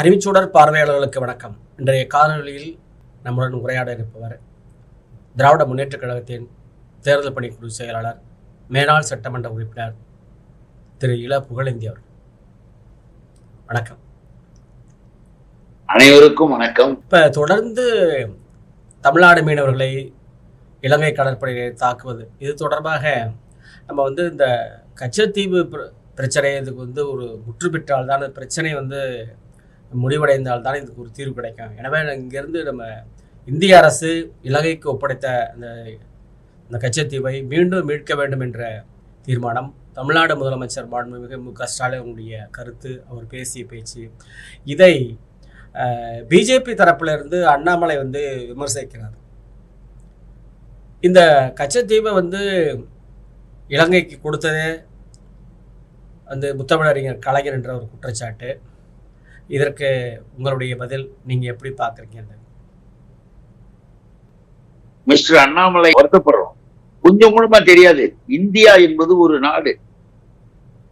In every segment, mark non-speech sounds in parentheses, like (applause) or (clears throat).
அறிவிச்சுடர் பார்வையாளர்களுக்கு வணக்கம். இன்றைய காணொலியில் நம்முடன் உரையாட இருப்பவர் திராவிட முன்னேற்றக் கழகத்தின் தேர்தல் பணிக்குழு செயலாளர் மேனாள் சட்டமன்ற உறுப்பினர் திரு இள புகழேந்தி அவர் வணக்கம். அனைவருக்கும் வணக்கம். இப்போ தொடர்ந்து தமிழ்நாடு மீனவர்களை இலங்கை கடற்படையை தாக்குவது இது தொடர்பாக நம்ம வந்து இந்த கச்சத்தீவு பிர- பிரச்சனை இதுக்கு வந்து ஒரு முற்று பெற்றால் தான் பிரச்சனை வந்து முடிவடைந்தால் தான் இதுக்கு ஒரு தீர்வு கிடைக்கும். எனவே இங்கேருந்து நம்ம இந்திய அரசு இலங்கைக்கு ஒப்படைத்த அந்த இந்த கச்சத்தீவை மீண்டும் மீட்க வேண்டும் என்ற தீர்மானம் தமிழ்நாடு முதலமைச்சர் மாண்புமிகு மு க ஸ்டாலினுடைய கருத்து அவர் பேசிய பேச்சு. இதை பிஜேபி தரப்பிலிருந்து அண்ணாமலை வந்து விமர்சிக்கிறார். இந்த கச்சத்தீவை வந்து இலங்கைக்கு கொடுத்ததே அந்த முத்தமிழறிஞர் கலைஞர் என்ற ஒரு குற்றச்சாட்டு. இதற்கு உங்களுடைய பதில் நீங்க எப்படி பாக்குறீங்க மிஸ்டர் அண்ணாமலை வருத்தப்படுறோம். கொஞ்சம் கூடமா தெரியாது. இந்தியா என்பது ஒரு நாடு.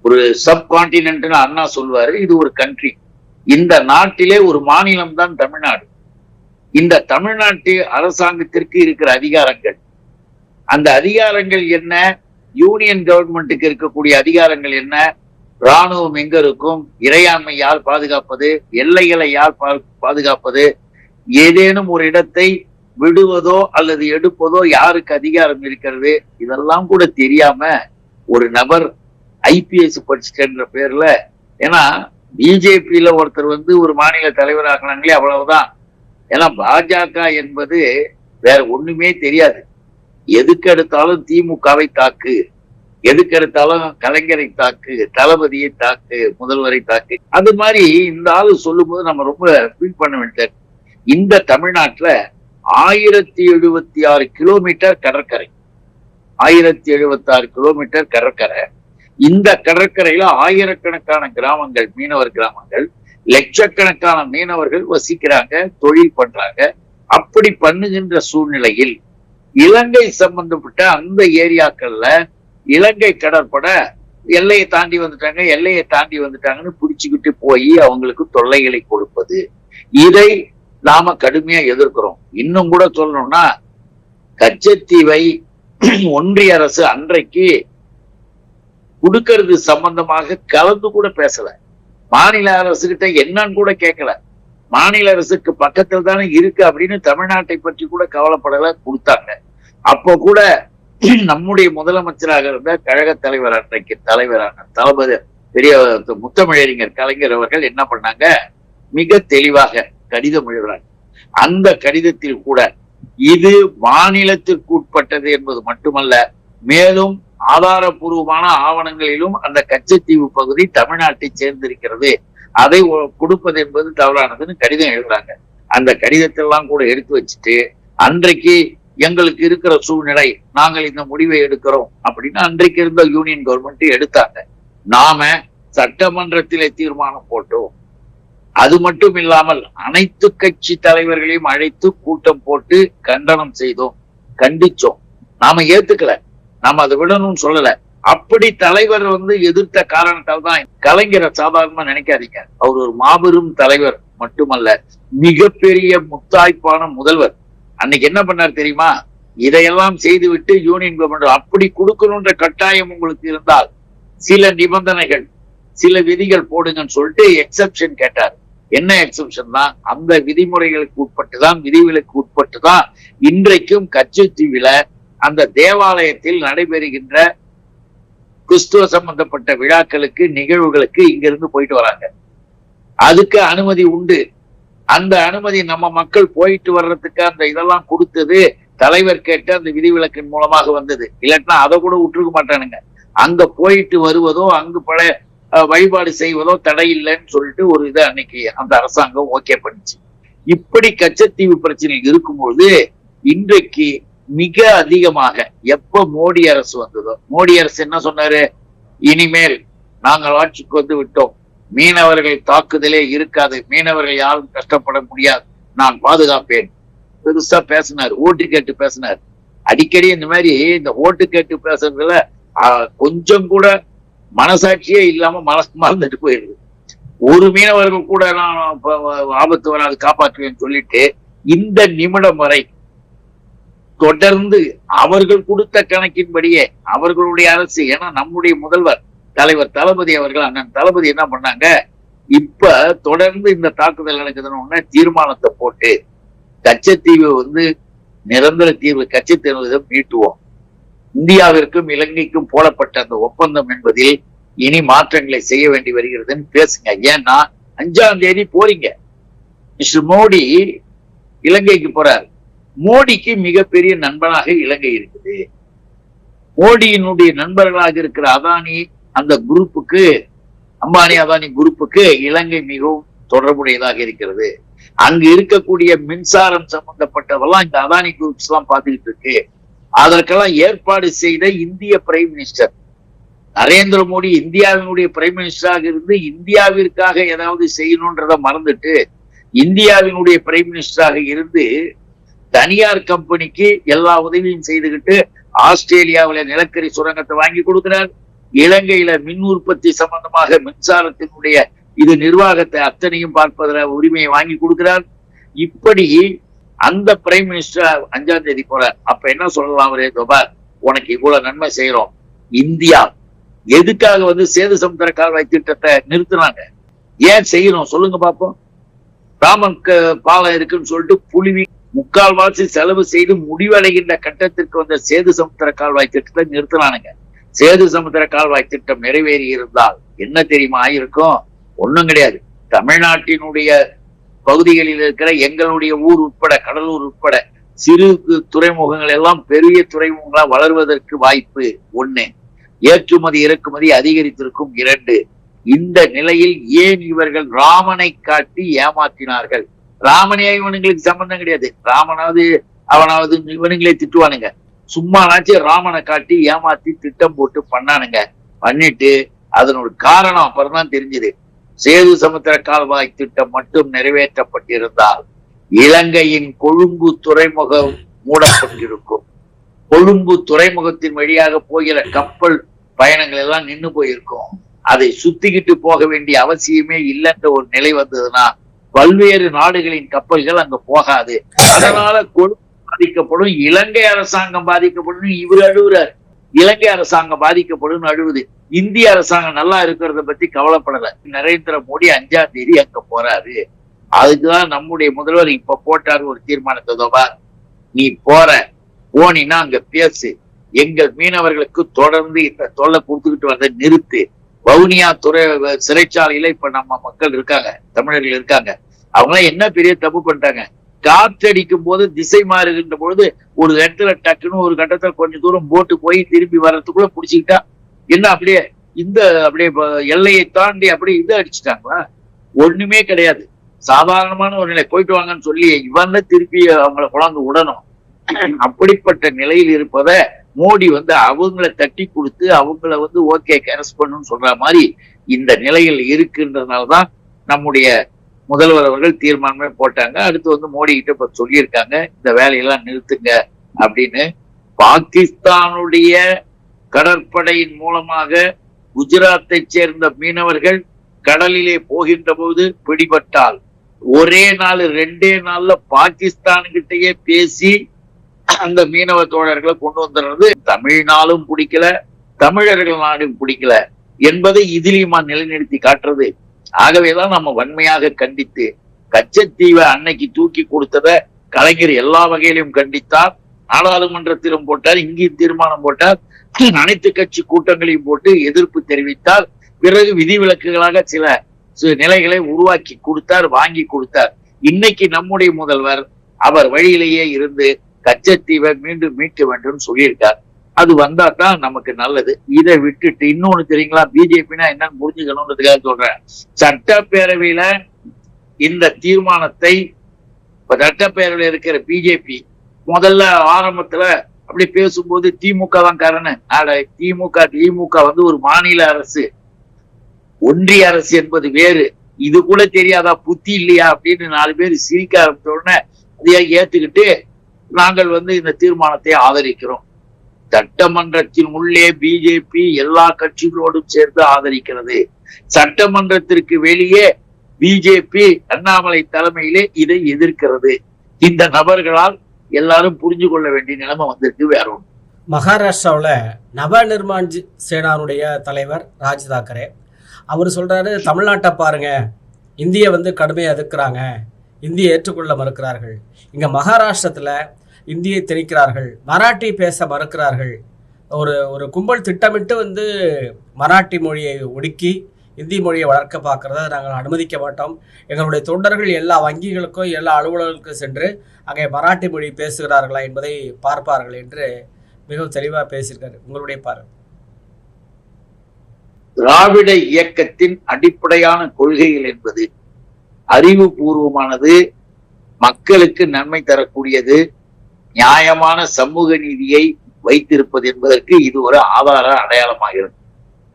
ஒரு சப் கான்டினென்ட் அண்ணா சொல்வாரு. இது ஒரு கண்ட்ரி இந்த நாட்டிலே ஒரு மாநிலம் தான் தமிழ்நாடு. இந்த தமிழ்நாட்டு அரசாங்கத்திற்கு இருக்கிற அதிகாரங்கள். அந்த அதிகாரங்கள் என்ன? யூனியன் கவர்மெண்ட்டுக்கு இருக்கக்கூடிய அதிகாரங்கள் என்ன? ராணுவம் எங்க இருக்கும்? இறையாண்மை யார் பாதுகாப்பது எல்லைகளை யார் பா- பாதுகாப்பது ஏதேனும் ஒரு இடத்தை விடுவதோ அல்லது எடுப்பதோ யாருக்கு அதிகாரம் இருக்கிறது? இதெல்லாம் கூட தெரியாம ஒரு நபர் ஐபிஎஸ் படிச்சுட்டேன்ற பேர்ல ஏன்னா பிஜேபியில ஒருத்தர் வந்து ஒரு மாநில தலைவர் ஆகினாங்களே அவ்வளவுதான். ஏன்னா பாஜக என்பது வேற ஒண்ணுமே தெரியாது. எதுக்கு எடுத்தாலும் திமுகவை தாக்கு. எதுக்கு எடுத்தாலும் கலைஞரை தாக்கு தளபதியை தாக்கு முதல்வரை தாக்கு. அது மாதிரி இந்த ஆளு சொல்லும்போது நம்ம ரொம்ப ஃபீல் பண்ண வேண்டியது. இந்த தமிழ்நாட்டுல ஆயிரத்தி எழுபத்தி ஆறு கிலோமீட்டர் கடற்கரை. ஆயிரத்தி எழுபத்தி ஆறு கிலோமீட்டர் கடற்கரை. இந்த கடற்கரையில ஆயிரக்கணக்கான கிராமங்கள் மீனவர் கிராமங்கள் லட்சக்கணக்கான மீனவர்கள் வசிக்கிறாங்க தொழில் பண்றாங்க. அப்படி பண்ணுகின்ற சூழ்நிலையில் இலங்கை சம்பந்தப்பட்ட அந்த ஏரியாக்கள்ல இலங்கை கடற்படை எல்லையை தாண்டி வந்துட்டாங்க எல்லையை தாண்டி வந்துட்டாங்கன்னு பிடிச்சுக்கிட்டு போய் அவங்களுக்கு தொல்லைகளை கொடுப்பது. இதை நாம கடுமையா எதிர்க்கிறோம். இன்னும் கூட சொல்லணும்னா கச்சத்தீவை (clears throat) ஒன்றிய அரசு அன்றைக்கு கொடுக்கறது சம்பந்தமாக கலந்து கூட பேசல. மாநில அரசு கிட்ட என்னன்னு கூட கேட்கல மாநில அரசுக்கு பக்கத்தில் தானே இருக்கு அப்படின்னு தமிழ்நாட்டை பற்றி கூட கவலைப்படல கொடுத்தாங்க. அப்போ கூட நம்முடைய முதலமைச்சராக இருந்த கழக தலைவர் அன்றைக்கு தலைவரான தளபதி பெரிய முத்தமிழறிஞர் கலைஞர் அவர்கள் என்ன பண்ணாங்க? மிக தெளிவாக கடிதம் எழுதுறாங்க. அந்த கடிதத்தில் கூட இது மாநிலத்திற்கு உட்பட்டது என்பது மட்டுமல்ல மேலும் ஆதாரபூர்வமான ஆவணங்களிலும் அந்த கச்சத்தீவு பகுதி தமிழ்நாட்டை சேர்ந்திருக்கிறது. அதை கொடுப்பது என்பது தவறானதுன்னு கடிதம் எழுதுறாங்க. அந்த கடிதத்தெல்லாம் கூட எடுத்து வச்சுட்டு அன்றைக்கு எங்களுக்கு இருக்கிற சூழ்நிலை நாங்கள் இந்த முடிவை எடுக்கிறோம் அப்படின்னு அன்றைக்கு இருந்த யூனியன் கவர்மெண்ட் எடுத்தாங்க. நாம சட்டமன்றத்திலே தீர்மானம் போட்டோம். அது மட்டும் இல்லாமல் அனைத்து கட்சி தலைவர்களையும் அழைத்து கூட்டம் போட்டு கண்டனம் செய்தோம் கண்டிச்சோம். நாம ஏத்துக்கல. நாம அதை விடணும்னு சொல்லல. அப்படி தலைவர் வந்து எதிர்த்த காரணத்தால் தான் கலைஞரை சாதாரணமா நினைக்காதீங்க. அவர் ஒரு மாபெரும் தலைவர் மட்டுமல்ல மிகப்பெரிய முத்தாய்ப்பான முதல்வர். அன்னைக்கு என்ன பண்ணார் தெரியுமா? இதையெல்லாம் செய்துவிட்டு யூனியன் கவர்மெண்ட் அப்படி கொடுக்கணுன்ற கட்டாயம் உங்களுக்கு இருந்தால் சில நிபந்தனைகள் சில விதிகள் போடுங்கன்னு சொல்லிட்டு எக்ஸெப்ஷன் கேட்டார். என்ன எக்ஸெப்ஷன் தான் அந்த விதிமுறைகளுக்கு உட்பட்டு தான் விதிகளுக்கு உட்பட்டு தான் இன்றைக்கும் கச்சத்தீவில அந்த தேவாலயத்தில் நடைபெறுகின்ற கிறிஸ்துவ சம்பந்தப்பட்ட விழாக்களுக்கு நிகழ்வுகளுக்கு இங்கிருந்து போயிட்டு வராங்க. அதுக்கு அனுமதி உண்டு. அந்த அனுமதி நம்ம மக்கள் போயிட்டு வர்றதுக்கு அந்த இதெல்லாம் கொடுத்தது தலைவர் கேட்டு அந்த விதிவிலக்கின் மூலமாக வந்தது. இல்லாட்டினா அதை கூட விட்டுருக்க மாட்டானுங்க. அங்க போயிட்டு வருவதோ அங்கு பல வழிபாடு செய்வதோ தடை இல்லைன்னு சொல்லிட்டு ஒரு இதை அன்னைக்கு அந்த அரசாங்கம் ஓகே பண்ணுச்சு. இப்படி கச்சத்தீவு பிரச்சனை இருக்கும்போது இன்றைக்கு மிக அதிகமாக எப்ப மோடி அரசு வந்ததோ மோடி அரசு என்ன சொன்னாரு? இனிமேல் நாங்கள் ஆட்சிக்கு வந்து விட்டோம். மீனவர்கள் தாக்குதலே இருக்காது. மீனவர்கள் யாரும் கஷ்டப்பட முடியாது. நான் பாதுகாப்பேன். பெருசா பேசினார். ஓட்டு கேட்டு பேசினார். அடிக்கடி இந்த மாதிரி இந்த ஓட்டு கேட்டு பேசுறதுல ஆஹ், கொஞ்சம் கூட மனசாட்சியே இல்லாம மனசு மறந்துட்டு போயிடுது. ஒரு மீனவர்கள் கூட நான் ஆபத்து வராது காப்பாற்றுவேன்னு சொல்லிட்டு இந்த நிமிடம் வரை தொடர்ந்து அவர்கள் கொடுத்த கணக்கின்படியே அவர்களுடைய அரசு ஏன்னா நம்முடைய முதல்வர் தலைவர் தளபதி அவர்கள் அண்ணன் தளபதி என்ன பண்ணாங்க? இப்ப தொடர்ந்து இந்த தாக்குதல் நடக்குதுன்னு உடனே தீர்மானத்தை போட்டு கச்சத்தீவு வந்து நிரந்தர தீர்வு கச்சத்தீர்வு மீட்டுவோம். இந்தியாவிற்கும் இலங்கைக்கும் போடப்பட்ட அந்த ஒப்பந்தம் என்பதில் இனி மாற்றங்களை செய்ய வேண்டி வருகிறதுன்னு பேசுங்க. ஏன்னா அஞ்சாம் தேதி போறீங்க. மிஸ்டர் மோடி இலங்கைக்கு போறார். மோடிக்கு மிகப்பெரிய நண்பனாக இலங்கை இருக்குது. மோடியினுடைய நண்பர்களாக இருக்கிற அதானி அந்த குரூப்புக்கு அம்பானி அதானி குரூப்புக்கு இலங்கை மிகவும் தொடர்புடையதாக இருக்கிறது. அங்கு இருக்கக்கூடிய மின்சாரம் சம்பந்தப்பட்டதெல்லாம் இந்த அதானி குரூப்ஸ் எல்லாம் பார்த்துக்கிட்டு இருக்கு அதற்கெல்லாம் ஏற்பாடு செய்த இந்திய பிரைம் மினிஸ்டர். நரேந்திர மோடி இந்தியாவினுடைய பிரைம் மினிஸ்டராக இருந்து இந்தியாவிற்காக ஏதாவது செய்யணும்ன்றத மறந்துட்டு இந்தியாவினுடைய பிரைம் மினிஸ்டராக இருந்து தனியார் கம்பெனிக்கு எல்லா உதவியும் செய்துகிட்டு ஆஸ்திரேலியாவில நிலக்கரி சுரங்கத்தை வாங்கி கொடுக்கிறார். இலங்கையில மின் உற்பத்தி சம்பந்தமாக மின்சாரத்தினுடைய இது நிர்வாகத்தை அத்தனையும் பார்ப்பதில் உரிமையை வாங்கி கொடுக்கிறார். இப்படி அந்த பிரைம் மினிஸ்டர் அஞ்சாம் தேதி போறார். அப்ப என்ன சொல்லலாம் அவரே தோபா உனக்கு இவ்வளவு நன்மை செய்யறோம் இந்தியா எதுக்காக வந்து சேது சமுத்திர கால்வாய் திட்டத்தை நிறுத்தினாங்க ஏன் செய்யணும்? சொல்லுங்க பாப்போம். ராமன் க- பாலம் இருக்குன்னு சொல்லிட்டு புலிவி முக்கால்வாசி செலவு செய்து முடிவடைகின்ற கட்டத்திற்கு வந்த சேது சமுத்திர கால்வாய் திட்டத்தை நிறுத்தினானுங்க சேது சமுத்திர கால்வாய் திட்டம் நிறைவேறி இருந்தால் என்ன தெரியுமா ஆயிருக்கும்? ஒண்ணும் கிடையாது. தமிழ்நாட்டினுடைய பகுதிகளில் இருக்கிற எங்களுடைய ஊர் உட்பட கடலூர் உட்பட சிறு துறைமுகங்கள் எல்லாம் பெரிய துறைமுகங்களா வளர்வதற்கு வாய்ப்பு ஒண்ணு. ஏற்றுமதி இறக்குமதி அதிகரித்திருக்கும் இரண்டு. இந்த நிலையில் ஏன் இவர்கள் ராமனை காட்டி ஏமாற்றினார்கள் ராமனே இவனுங்களுக்கு சம்பந்தம் கிடையாது. ராமனாவது அவனாவது இவனுங்களே திட்டுவானுங்க. சும்மானாச்சும் ராமனை காட்டி ஏமாத்தி திட்டம் போட்டு பண்ணானுங்க. பண்ணிட்டு அதனோட காரணம் அப்புறம்தான் தெரிஞ்சது. சேது சமுத்திர கால்வாய் திட்டம் மட்டும் நிறைவேற்றப்பட்டிருந்தால் இலங்கையின் கொழும்பு துறைமுகம் மூடப்பட்டிருக்கும். கொழும்பு துறைமுகத்தின் வழியாக போகிற கப்பல் பயணங்கள் எல்லாம் நின்னு போயிருக்கும். அதை சுத்திக்கிட்டு போக வேண்டிய அவசியமே இல்லைன்ற ஒரு நிலை வந்ததுன்னா பல்வேறு நாடுகளின் கப்பல்கள் அங்க போகாது. அதனால கொழும்பு பாதிக்கப்படும் இலங்கை அரசாங்கம் பாதிக்கப்படும் இவர் அழுகுறாரு இலங்கை அரசாங்கம் பாதிக்கப்படும் அழுவுது. இந்திய அரசாங்கம் நல்லா இருக்கிறத பத்தி கவலைப்படல. நரேந்திர மோடி அஞ்சாம் தேதி அங்க போறாரு. அதுக்குதான் நம்முடைய முதல்வர் இப்ப போட்டாரு ஒரு தீர்மானத்தை தோபா நீ போற போனீன்னா அங்க பேசு. எங்கள் மீனவர்களுக்கு தொடர்ந்து இந்த தொல்லை கொடுத்துக்கிட்டு வந்த நிறுத்து. வவுனியா துறை சிறைச்சாலையில இப்ப நம்ம மக்கள் இருக்காங்க தமிழர்கள் இருக்காங்க. அவங்க என்ன பெரிய தப்பு பண்ணிட்டாங்க? காற்றடிக்கும் போது திசை மாறுகின்ற பொழுது ஒரு இடத்துல டக்குன்னு ஒரு கட்டத்துல கொஞ்சம் தூரம் போட்டு போய் திரும்பி வர்றதுக்குள்ள பிடிச்சிக்கிட்டா என்ன அப்படியே இந்த அப்படியே எல்லையை தாண்டி அப்படியே இதை அடிச்சுட்டாங்களா? ஒண்ணுமே கிடையாது. சாதாரணமான ஒரு நிலை. போயிட்டு வாங்கன்னு சொல்லி இவன் திருப்பி அவங்கள குழந்தை விடணும். அப்படிப்பட்ட நிலையில் இருப்பத மோடி வந்து அவங்கள தட்டி கொடுத்து அவங்கள வந்து ஓகே கேரஸ் பண்ணுன்னு சொல்ற மாதிரி இந்த நிலையில் இருக்குன்றதுனாலதான் நம்முடைய முதல்வர் அவர்கள் தீர்மானமே போட்டாங்க. அடுத்து வந்து மோடி கிட்ட இப்ப சொல்லியிருக்காங்க இந்த வேலையெல்லாம் நிறுத்துங்க அப்படின்னு. பாகிஸ்தானுடைய கடற்படையின் மூலமாக குஜராத்தை சேர்ந்த மீனவர்கள் கடலிலே போகின்ற போது பிடிபட்டால் ஒரே நாள் ரெண்டே நாள்ல பாகிஸ்தான்கிட்டயே பேசி அந்த மீனவ தோழர்களை கொண்டு வந்துடுறது தமிழ்நாளும் பிடிக்கல தமிழர்கள் நாடும் பிடிக்கல என்பதை இதிலியுமா நிலைநிறுத்தி காட்டுறது? ஆகவேதான் நம்ம வன்மையாக கண்டித்து கச்சத்தீவை அன்னைக்கு தூக்கி கொடுத்தத கலைஞர் எல்லா வகையிலும் கண்டித்தார் நாடாளுமன்றத்திலும் போட்டார் இங்கேயும் தீர்மானம் போட்டார் அனைத்து கட்சி கூட்டங்களையும் போட்டு எதிர்ப்பு தெரிவித்தார். பிறகு விதிவிலக்குகளாக சில சில நிலைகளை உருவாக்கி கொடுத்தார் வாங்கி கொடுத்தார். இன்னைக்கு நம்முடைய முதல்வர் அவர் வழியிலேயே இருந்து கச்சத்தீவை மீண்டும் மீட்க வேண்டும் சொல்லியிருக்கார். அது வந்தா தான் நமக்கு நல்லது. இதை விட்டுட்டு இன்னொன்னு தெரியுங்களா? பிஜேபினா என்னன்னு புரிஞ்சுக்கணுன்றதுக்காக சொல்றேன். சட்டப்பேரவையில இந்த தீர்மானத்தை இப்ப சட்டப்பேரவையில இருக்கிற பிஜேபி முதல்ல ஆரம்பத்துல அப்படி பேசும்போது திமுக தான் காரணம் ஆட திமுக திமுக வந்து ஒரு மாநில அரசு. ஒன்றிய அரசு என்பது வேறு. இது கூட தெரியாதா? புத்தி இல்லையா? அப்படின்னு நாலு பேர் சிரிக்க ஆரம்பிச்ச உடனே அதையா ஏத்துக்கிட்டு நாங்கள் வந்து இந்த தீர்மானத்தை ஆதரிக்கிறோம். சட்டமன்றத்தின் உள்ளே பிஜேபி எல்லா கட்சிகளோடும் சேர்ந்து ஆதரிக்கிறது. சட்டமன்றத்திற்கு வெளியே பிஜேபி அண்ணாமலை தலைமையிலே இதை எதிர்க்கிறது. இந்த நபர்களால் எல்லாரும் புரிஞ்சு கொள்ள வேண்டிய நிலைமை வந்திருக்கு வேற ஒன்று மகாராஷ்டிராவில் நவ நிர்மாண் சேனானுடைய தலைவர் ராஜ் தாக்கரே அவர் சொல்றாரு தமிழ்நாட்டை பாருங்க. இந்தியை வந்து கடுமையாக எதிர்க்கிறாங்க. இந்தியை ஏற்றுக்கொள்ள மறுக்கிறார்கள். இங்கே மகாராஷ்டிரத்தில் இந்தியை திணிக்கிறார்கள் மராட்டி பேச மறுக்கிறார்கள். ஒரு ஒரு கும்பல் திட்டமிட்டு வந்து மராட்டி மொழியை ஒடுக்கி இந்தி மொழியை வளர்க்க பார்க்கறத நாங்கள் அனுமதிக்க மாட்டோம். எங்களுடைய தொண்டர்கள் எல்லா வங்கிகளுக்கும் எல்லா அலுவலர்களுக்கும் சென்று அங்கே மராட்டி மொழி பேசுகிறார்களா என்பதை பார்ப்பார்கள் என்று மிகவும் தெளிவாக பேசியிருக்காரு. உங்களுடைய பார்வை? திராவிட இயக்கத்தின் அடிப்படையான கொள்கைகள் என்பது அறிவுபூர்வமானது மக்களுக்கு நன்மை தரக்கூடியது நியாயமான சமூக நீதியை வைத்திருப்பது என்பதற்கு இது ஒரு ஆதார அடையாளமாகிறது.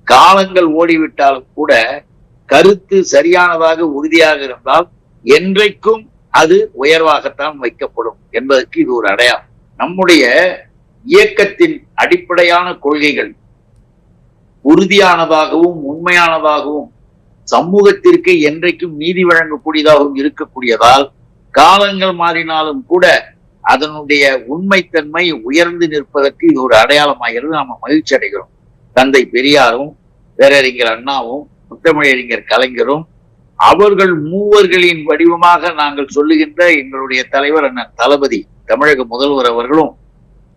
காலங்கள் ஓடிவிட்டாலும் கூட கருத்து சரியானதாக உறுதியாக இருந்தால் என்றைக்கும் அது உயர்வாகத்தான் வைக்கப்படும் என்பதற்கு இது ஒரு அடையாளம். நம்முடைய இயக்கத்தின் அடிப்படையான கொள்கைகள் உறுதியானதாகவும் உண்மையானதாகவும் சமூகத்திற்கு என்றைக்கும் நீதி வழங்கக்கூடியதாகவும் இருக்கக்கூடியதால் காலங்கள் மாறினாலும் கூட அதனுடைய உண்மைத்தன்மை உயர்ந்து நிற்பதற்கு இது ஒரு அடையாளமாகிறது. நாம மகிழ்ச்சி அடைகிறோம். தந்தை பெரியாரும் பேரறிஞர் அண்ணாவும் முத்தமிழறிஞர் கலைஞரும் அவர்கள் மூவர்களின் வடிவமாக நாங்கள் சொல்லுகின்ற எங்களுடைய தலைவர் அண்ணன் தளபதி தமிழக முதல்வர் அவர்களும்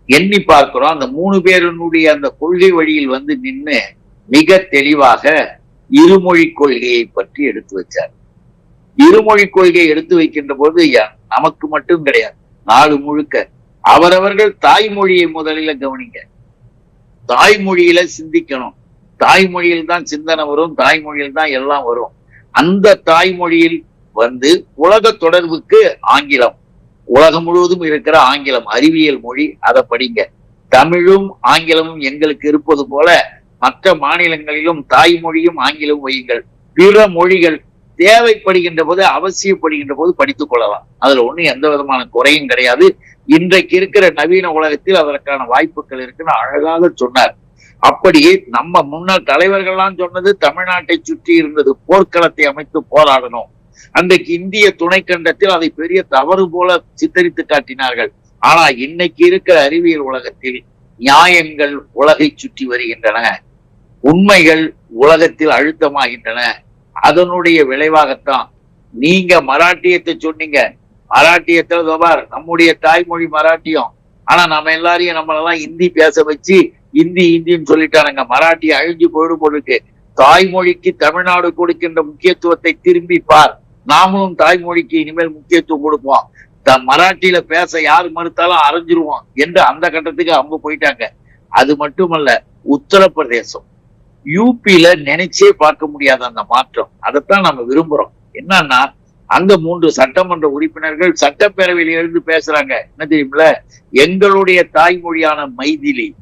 எண்ணி பார்க்கிறோம். அந்த மூணு பேருனுடைய அந்த கொள்கை வழியில் வந்து நின்று மிக தெளிவாக இருமொழி கொள்கையை பற்றி எடுத்து வச்சார். இருமொழி கொள்கையை எடுத்து வைக்கின்ற போது யா- நமக்கு மட்டும் கிடையாது. நாடு முழுக்க அவரவர்கள் தாய்மொழியை முதலில் கவனிங்க. தாய்மொழியில சிந்திக்கணும். தாய்மொழியில் தான் சிந்தனை வரும் தாய்மொழியில் தான் எல்லாம் வரும். அந்த தாய்மொழியில் வந்து உலக தொடர்புக்கு ஆங்கிலம். உலகம் முழுவதும் இருக்கிற ஆங்கிலம் அறிவியல் மொழி அதை படிங்க. தமிழும் ஆங்கிலமும் எங்களுக்கு இருப்பது போல மற்ற மாநிலங்களிலும் தாய்மொழியும் ஆங்கிலம் வையுங்கள். பிற மொழிகள் தேவைப்படுகின்ற போது அவசியப்படுகின்ற போது படித்துக் கொள்ளலாம். அதுல ஒண்ணும் எந்த விதமான குறையும் கிடையாது. இன்றைக்கு இருக்கிற நவீன உலகத்தில் அதற்கான வாய்ப்புகள் இருக்குன்னு அழகாக சொன்னார். அப்படியே நம்ம முன்னாள் தலைவர்கள்லாம் சொன்னது தமிழ்நாட்டை சுற்றி இருந்தது போர்க்களத்தை அமைத்து போராடணும். அன்றைக்கு இந்திய துணைக்கண்டத்தில் அதை பெரிய தவறு போல சித்தரித்து காட்டினார்கள். ஆனா இன்னைக்கு இருக்கிற அறிவியல் உலகத்தில் நியாயங்கள் உலகை சுற்றி வருகின்றன. உண்மைகள் உலகத்தில் அழுத்தமாகின்றன. அதனுடைய விளைவாகத்தான். நீங்க மராட்டியத்தை சொன்னீங்க. மராட்டியத்துல இதோ நம்முடைய தாய்மொழி மராட்டியம். ஆனா நம்ம எல்லாரையும் நம்மளெல்லாம் இந்தி பேச வச்சு இந்தி இந்தின்னு சொல்லிட்டானுங்க. மராட்டி அழிஞ்சு போயிடும் போலுக்கு தாய்மொழிக்கு தமிழ்நாடு கொடுக்கின்ற முக்கியத்துவத்தை திரும்பி பார். நாமளும் தாய்மொழிக்கு இனிமேல் முக்கியத்துவம் கொடுப்போம். த- மராட்டியில பேச யார் மறுத்தாலும் அரைஞ்சிருவோம் என்று அந்த கட்டத்துக்கு அவங்க போயிட்டாங்க. அது மட்டுமல்ல உத்தரப்பிரதேசம். யூபியில நினைச்சே பார்க்க முடியாத அந்த மாற்றம். அதைத்தான் நம்ம விரும்புறோம். என்னன்னா அங்க மூன்று சட்டமன்ற உறுப்பினர்கள் சட்டப்பேரவையில் இருந்து பேசுறாங்க. என்ன தெரியுமில எங்களுடைய தாய்மொழியான மைதிலி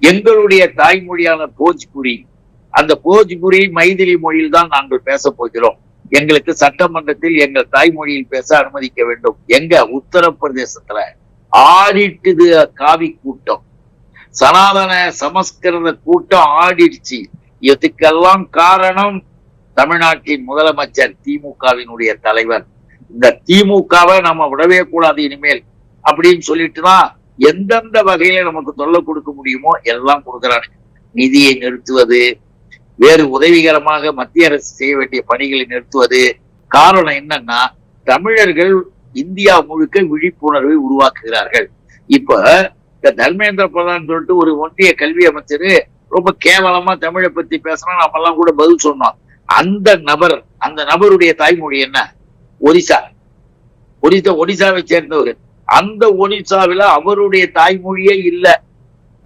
எங்களுடைய தாய்மொழியான போஜ்புரி. அந்த போஜ்புரி மைதிலி மொழியில் தான் நாங்கள் பேச போகிறோம். எங்களுக்கு சட்டமன்றத்தில் எங்கள் தாய்மொழியில் பேச அனுமதிக்க வேண்டும். எங்க? உத்தரப்பிரதேசத்துல ஆடிட்டுது காவி கூட்டம் சனாதன சமஸ்கிருத கூட்டம் ஆடிடுச்சு. இதுக்கெல்லாம் காரணம்? தமிழ்நாட்டின் முதலமைச்சர் திமுகவினுடைய தலைவர். இந்த திமுகவை நம்ம விடவே கூடாது இனிமேல். அப்படின்னு சொல்லிட்டுதான் எந்தெந்த வகையில நமக்கு தொல்லை கொடுக்க முடியுமோ எல்லாம் கொடுக்குறாங்க நிதியை நிறுத்துவது வேறு உதவிகரமாக மத்திய அரசு செய்ய வேண்டிய பணிகளை நிறுத்துவது. காரணம் என்னன்னா தமிழர்கள் இந்தியா முழுக்க விழிப்புணர்வை உருவாக்குகிறார்கள். இப்ப இந்த தர்மேந்திர பிரதான் சொல்லிட்டு ஒரு ஒன்றிய கல்வி அமைச்சர் ரொம்ப கேவலமா தமிழை பத்தி பேசினா நம்ம எல்லாம் கூட பதில் சொன்னோம். அந்த நபர் அந்த நபருடைய தாய்மொழி என்ன? ஒரிசா. ஒரிசா ஒடிசாவை சேர்ந்தவர். அந்த ஒடிசாவில அவருடைய தாய்மொழியே இல்ல.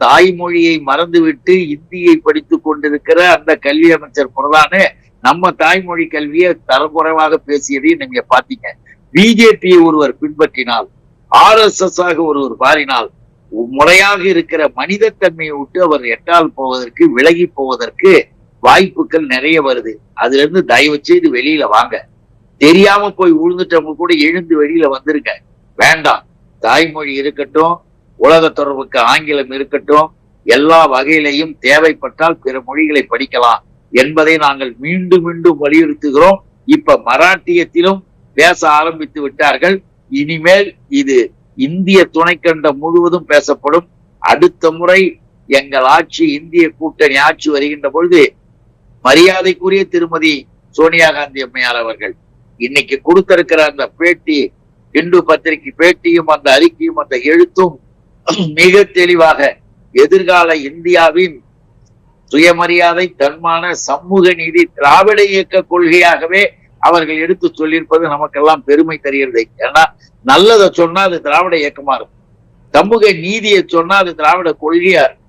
தாய்மொழியை மறந்துவிட்டு இந்தியை படித்துக் கொண்டிருக்கிற அந்த கல்வி அமைச்சர் பிரதானு நம்ம தாய்மொழி கல்வியை தரக்குறைவாக பேசியதையும் நீங்க பாத்தீங்க பிஜேபியை ஒருவர் பின்பற்றினால் ஆர் எஸ் எஸ் ஆக ஒருவர் மாறினால் முறையாக இருக்கிற மனிதத்தன்மையை விட்டு அவர் எட்டால் போவதற்கு விலகி போவதற்கு வாய்ப்புகள் நிறைய வருது. அதுல இருந்து தயவு செய்து வெளியில வாங்க. தெரியாம போய் விழுந்துட்டவங்க கூட எழுந்து வெளியில வந்துருங்க. வேண்டாம். தாய்மொழி இருக்கட்டும் உலக தொடர்புக்கு ஆங்கிலம் இருக்கட்டும் எல்லா வகையிலையும் தேவைப்பட்டால் பிற மொழிகளை படிக்கலாம் என்பதை நாங்கள் மீண்டும் மீண்டும் வலியுறுத்துகிறோம். இப்ப மராட்டியத்திலும் பேச ஆரம்பித்து விட்டார்கள். இனிமேல் இது இந்திய துணைக்கண்டம் முழுவதும் பேசப்படும். அடுத்த முறை எங்கள் ஆட்சி இந்திய கூட்டணி ஆட்சி வருகின்ற பொழுது மரியாதைக்குரிய திருமதி சோனியா காந்தி அம்மையார் அவர்கள் இன்னைக்கு கொடுத்திருக்கிற அந்த பேட்டி இந்து பத்திரிகை பேட்டியும் அந்த அறிக்கையும் அந்த எழுத்தும் மிக தெளிவாக எதிர்கால இந்தியாவின் சுயமரியாதை தன்மான சமூக நீதி திராவிட இயக்க கொள்கையாகவே அவர்கள் எடுத்து சொல்லியிருப்பது நமக்கெல்லாம் பெருமை தருகிறது. ஏன்னா நல்லதை சொன்னா அது திராவிட இயக்கமா இருக்கும். சமூக நீதியை சொன்னா அது திராவிட கொள்கையா இருக்கும்.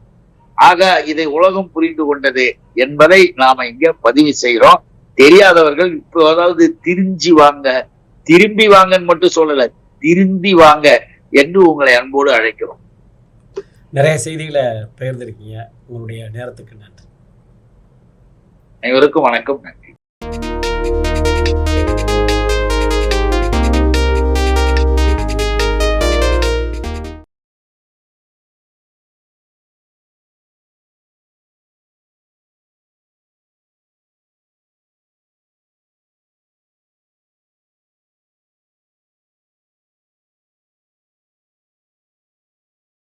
ஆக இதை உலகம் புரிந்து கொண்டது என்பதை நாம இங்க பதிவு செய்கிறோம் தெரியாதவர்கள் இப்போ அதாவது திரிஞ்சு வாங்க திரும்பி வாங்கன்னு மட்டும் சொல்லல திருந்தி வாங்க என்று உங்களை அன்போடு அழைக்கிறோம். நிறைய செய்திகளை பகிர்ந்திருக்கீங்க. உங்களுடைய நேரத்துக்கு நன்றி. அனைவருக்கும் வணக்கம் நன்றி.